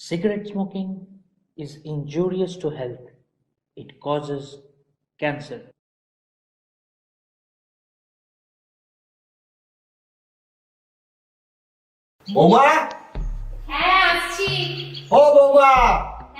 Cigarette smoking is injurious to health. It causes cancer. বৌমা? হ্যাঁ আসছি। ও বৌমা।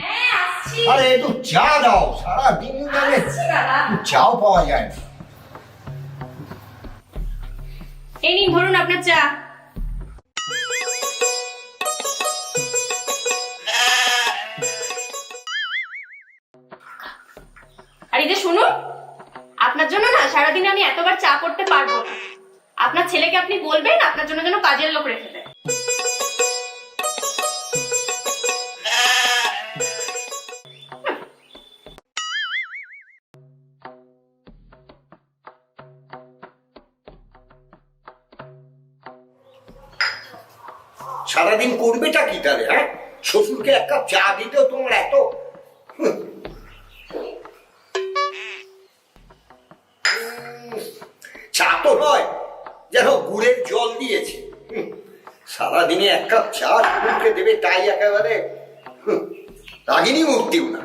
হ্যাঁ আসছি। আরে একটু চা দাও। সারা দিন একটু চাও পাওয়া যায় না। এই নিন ধরুন আপনার চা। সারাদিনে আমি এতবার চা করতে পারব না। আপনার ছেলেকে আপনি বলবেন, আপনার জন্য যেন কাজের লোক রেখে দেয়। সারাদিন করবেটা কি তাহলে হ্যাঁ? শ্বশুরকে এক কাপ চা দিতেও তোমার এত নয়, যেন গুড়ের জল দিয়েছে। সারাদিনে এক কাপ চা দেবে তাই একেবারে রাগিনী মূর্তিও না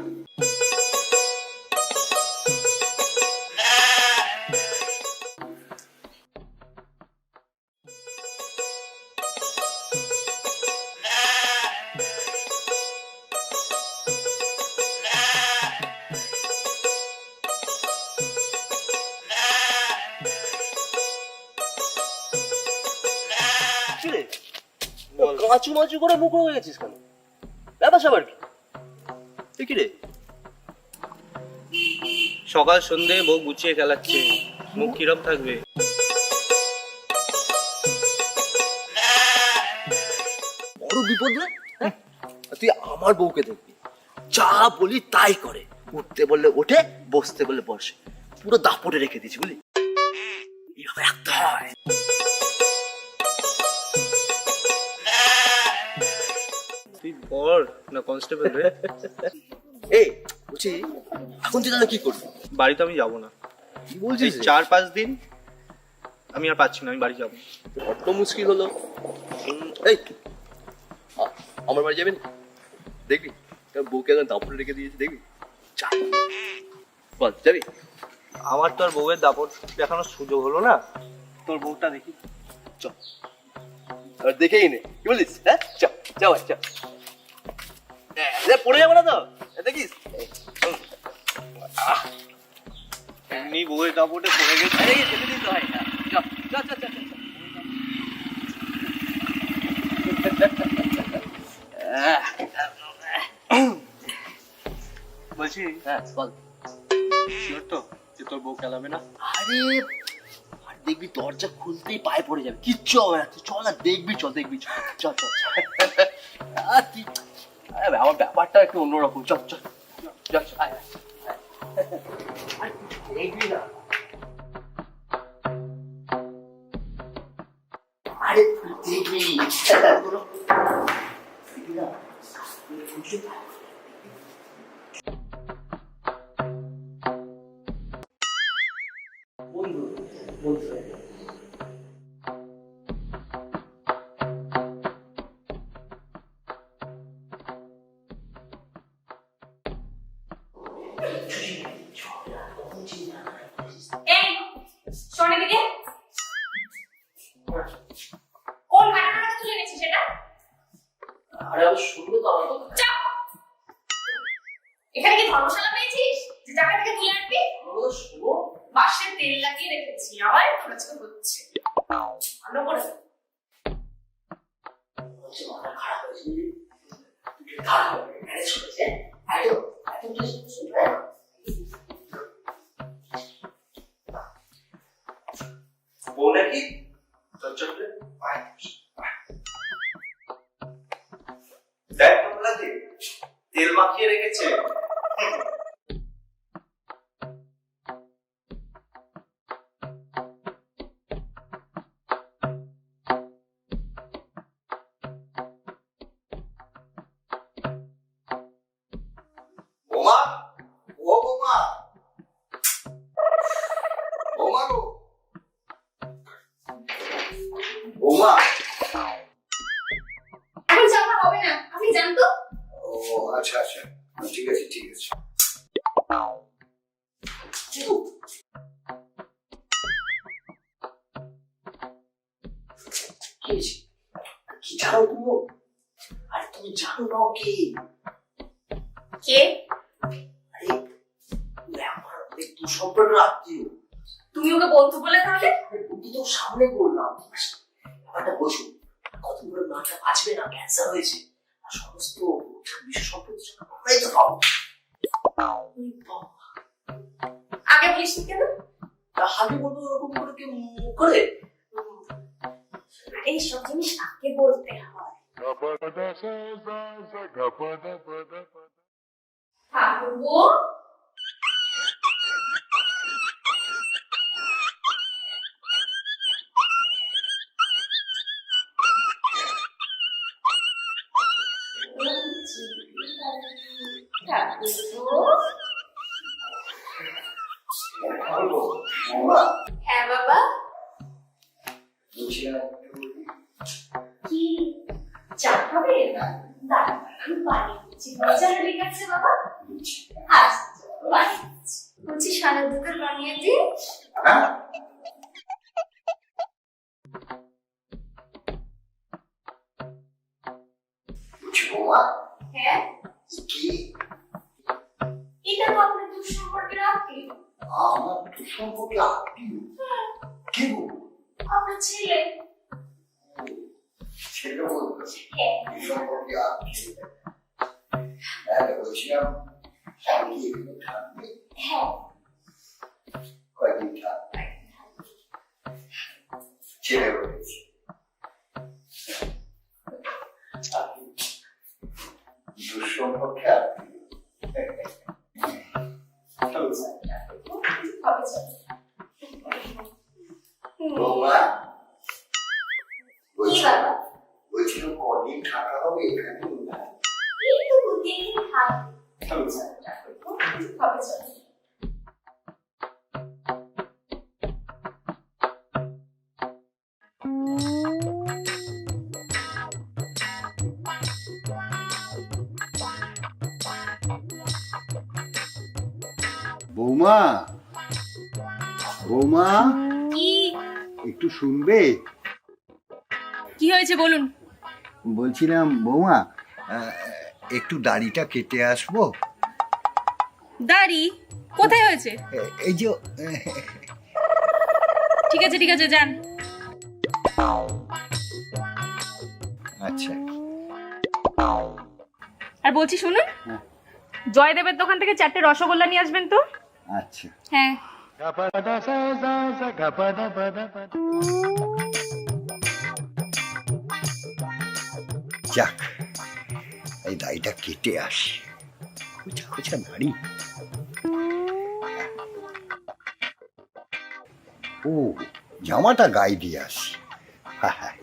কাঁচু মাচু করে মুখ হয়ে গেছিস কেন? ব্যাপার স্যাপার কি? কি রে? সকাল সন্ধে বউ গুছিয়ে খেলাচ্ছে। মুখ কিরম থাকবে? বড় বিপদ রে হ্যাঁ? তুই আমার বউকে দেখবি। যা বলি তাই করে। উঠতে বললে ওঠে বসতে বললে বসে। পুরো দাপটে রেখে দিয়েছি বুঝলি? এইভাবে রাখতে হয় তুই বর না কনস্টেবল রে। এই বলছি এখন তুই কি করবি? বাড়িতে আমি যাব না। কি বলছিস চার পাঁচ দিন আমি আর পাচ্ছি না আমি বাড়ি যাব। বড্ড মুশকিল হলো। এই আমার বাড়ি যাবেন দেখবি বউকে এখন রেখে দিয়েছি দেখবি? বল যাবি? আমার তো আর বউয়ের দাপট দেখানোর সুযোগ হলো না। তোর বউটা দেখি। চল আর দেখেই নে। কি বলিস? হ্যাঁ? চ যা ভাই চ। এ, পড়ে যাব না তো? দেখিস? এমনি বউয়ের পড়ে গেছে। বলছি হ্যাঁ বল। শিওর তো যে তোর বউ খেলাবে না? আরে দেখবি দরজা খুলতেই পায়ে পড়ে যাবে। কিচ্ছু হবে না। চল না দেখবি চল দেখবি চল চল চল। চল। আর তুই আরে আমার ব্যাপারটা একটু অন্যরকম চল চল চল চল আয়, আয়, আয়। আরে তুই দেখবি না আরে তুই দেখবি দেখবি সেটা? আরে আমি শুনব তো আমার কথা চাপ এখানে কি ধর্মশালা পেয়েছিস? যে টাকা থেকে তুলে আনবি? কথা শুনো বাসে তেল লাগিয়ে রেখেছি। আবার তোর আজকে হচ্ছে। ভালো করে। খারাপ হয়েছে খারাপ হবে ম্যানেজ এত কিছু শুনবে? বউ নাকি? চল চল রে। তেল মাখিয়ে রেখেছে? কি কি জানো তুমি ও? আরে তুমি জানো না কে কে আরে আমার অনেক দুঃসম্পর্কের আত্মীয় তুমি ওকে বন্ধু বলে তাহলে তুমি তো সামনে বললাম ব্যাপারটা বোঝো কত বড় মাটা বাঁচবে না ক্যান্সার হয়েছে আর সমস্ত বিশ্ব সম্পত্তি আমরাই তো পাবো আগে বলিস কেন তাহলে বলব ওরকম করে কেউ করে এইসব জিনিস আগে বলতে হয়? ঠাকুরপো বানিয়ে দিচ্ছি মজা লেগে গেছে বাবা আচ্ছা বানিয়ে দিচ্ছি বলছি সারা দুপুর বানিয়ে দিন generation. বৌমা। বৌমা কি? একটু শুনবে? কি হয়েছে বলুন। বলছিলাম বৌমা আহ, একটু দাড়িটা কেটে আসব? দাড়ি? কোথায় হয়েছে? এ- এই যে ঠিক আছে ঠিক আছে যান। আচ্ছা। আর বলছি শুনুন হ্যাঁ। জয়দেবের দোকান থেকে চারটে রসগোল্লা নিয়ে আসবেন তো? আচ্ছা। হ্যাঁ। যাক এই দাড়িটা কেটে আসি। খোঁচা খোঁচা দাড়ি ও জামাটা গায়ে দিয়ে আসি। হ্যাঁ হ্যাঁ।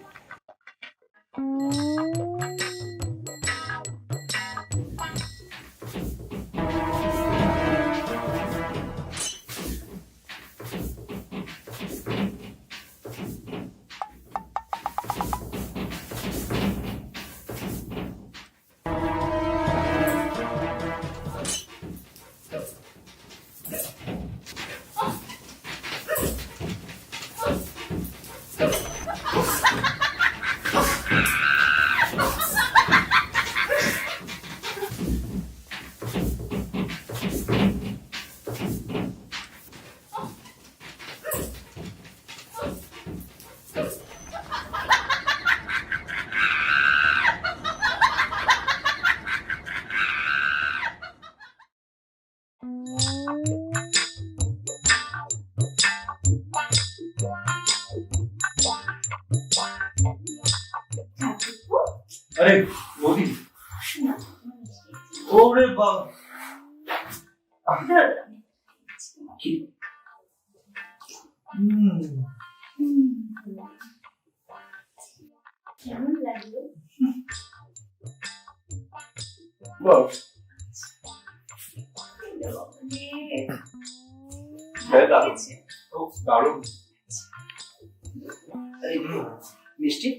মিষ্টি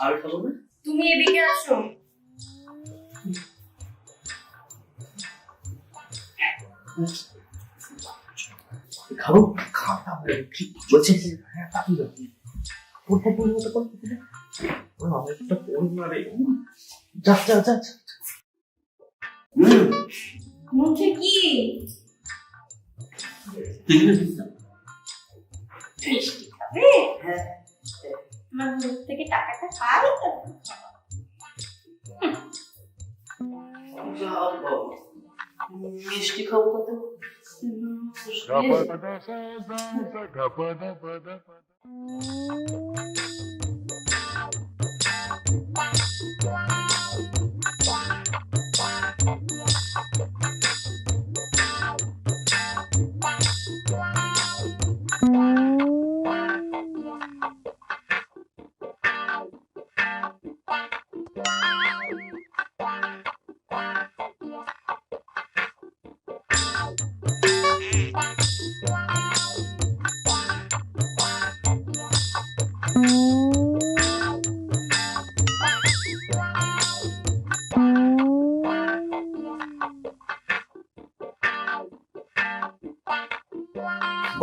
আর খাব না এদিকে আসো। খাব? খাওয়া দাওয়া কি? বলছে হ্যাঁ যা যা যা যা। মুখে কি? মিষ্টি খাবে? আমার মুখ থেকে টাকাটা পাই তো। মিষ্টি খাব কত?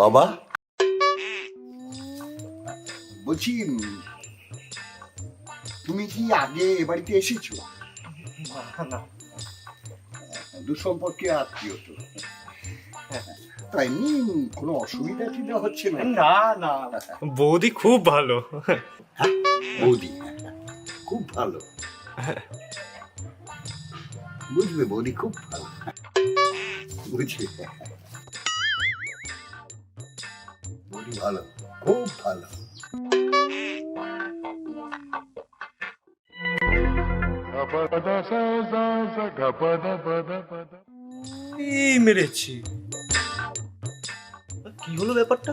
বাবা। বলছি তুমি কি আগে এ বাড়িতে এসেছ? দুসম্পর্কে আত্মীয় তো তা এমনি কোনো অসুবিধা কি হচ্ছে না না না। বৌদি খুব ভালো। বৌদি। খুব ভালো। বুঝবে বৌদি খুব ভালো। বুঝবে বৌদি ভালো খুব ভালো। মেরেছি। কি হলো ব্যাপারটা?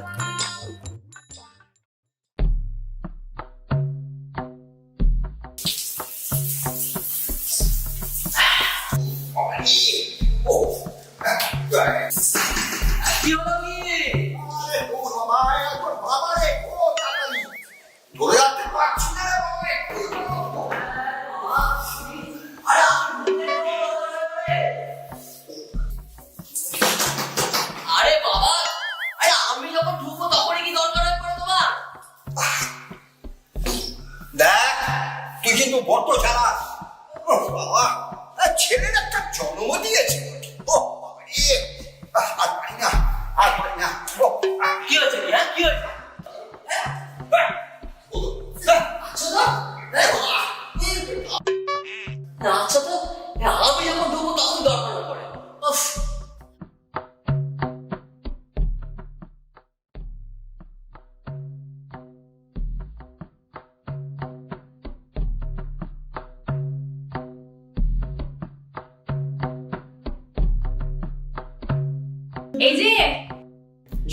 এই যে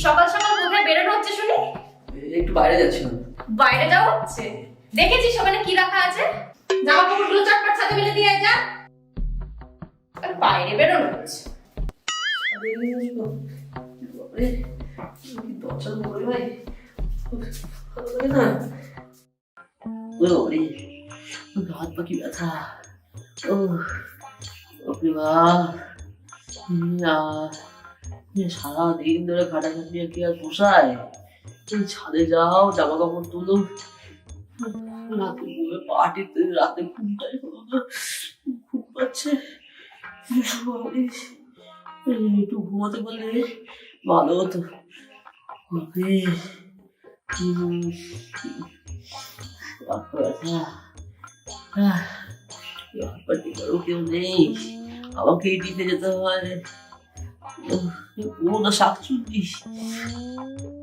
সকাল সকাল কোথায় বেরোনো হচ্ছে শুনি? একটু বাইরে যাচ্ছিলাম। বাইরে যাওয়া হচ্ছে? দেখেছিস ওখানে কি রাখা আছে? জামা কাপড়গুলো চটপট ছাদে মেলে দিয়ে যা। আর বাইরে বেরোনো হচ্ছে। দরজার মোড়ে ভাই না ওরে হাত পাখি ব্যথা ও ওরে বা সারা দিন ধরে খাটাখাটি কি আর পোষায় ছাদে যাও জামা কাপড় তুলো। রাতে ঘুমে পার্টিতে রাতে ঘুমটাই ঘুম পাচ্ছে। একটু ঘুমাতে পারলে ভালো হতো। হাত পা কেউ নেই। আমাকেই টিপে যেতে হয়। sakto. Yung ulo na sakto. Eh.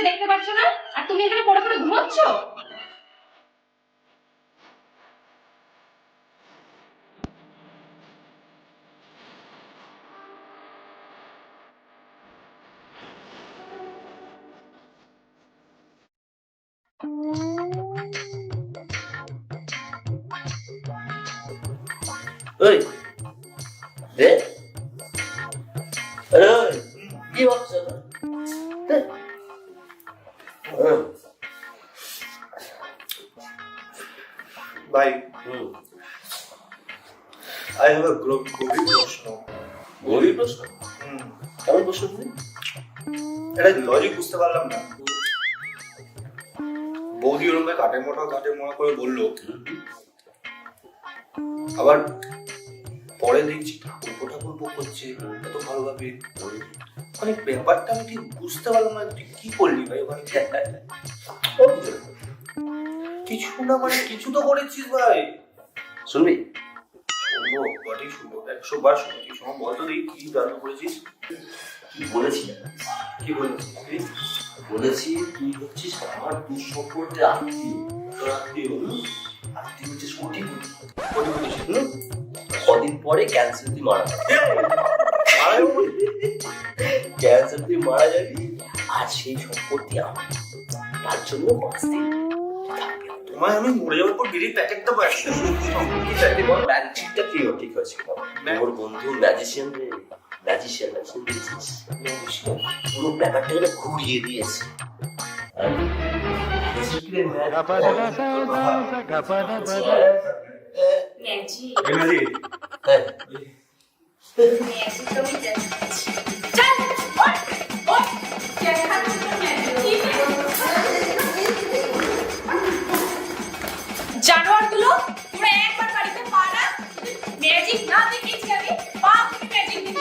কাজ দেখতে পাচ্ছ না? আর তুমি এখানে পড়ে পড়ে ঘুমাচ্ছ? ওই দে গভীর প্রশ্ন। গভীর প্রশ্ন। কেমন প্রশ্ন তুমি? এটা লজিক বুঝতে পারলাম না? বৌদি ওরকম কাটে মোটা কাটে মোটা করে বলল। আবার পরে দেখছি ঠাকুর ঠাকুর করছে এত ভালোভাবে। মানে ব্যাপারটা আমি ঠিক বুঝতে পারলাম না তুই কি করলি ভাই ওখানে? কিছু না মানে কিছু তো করেছিস ভাই। শুনবি? একশো বার শুনছি শোনো বলতো দেখি কি জানতে করেছিস? কি বলেছি? কি বলেছিস বলেছি তুই হচ্ছিস আমার দুঃসম্পর্কে আত্মীয়। তোর আত্মীয় কোটি কোটি হুম? কদিন পরে ক্যান্সার তুই মারা ক্যান্সার তুই মারা যাবি আর সেই সম্পত্তি আমার। তার জন্য বাঁচতে তোমায় আমি মরে যাওয়ার পর বিড়ির প্যাকেট দেবো একটা তোমার ম্যাজিকটা কি ঠিক হয়েছে? ওর বন্ধু ম্যাজিশিয়ান রে ম্যাজিশিয়ান ম্যাজিশিয়ান পুরো ব্যাপারটাকে ঘুরিয়ে দিয়েছে। ম্যাজিক पेंटिंग ध्यान से खींच के अभी पाँच पेंटिंग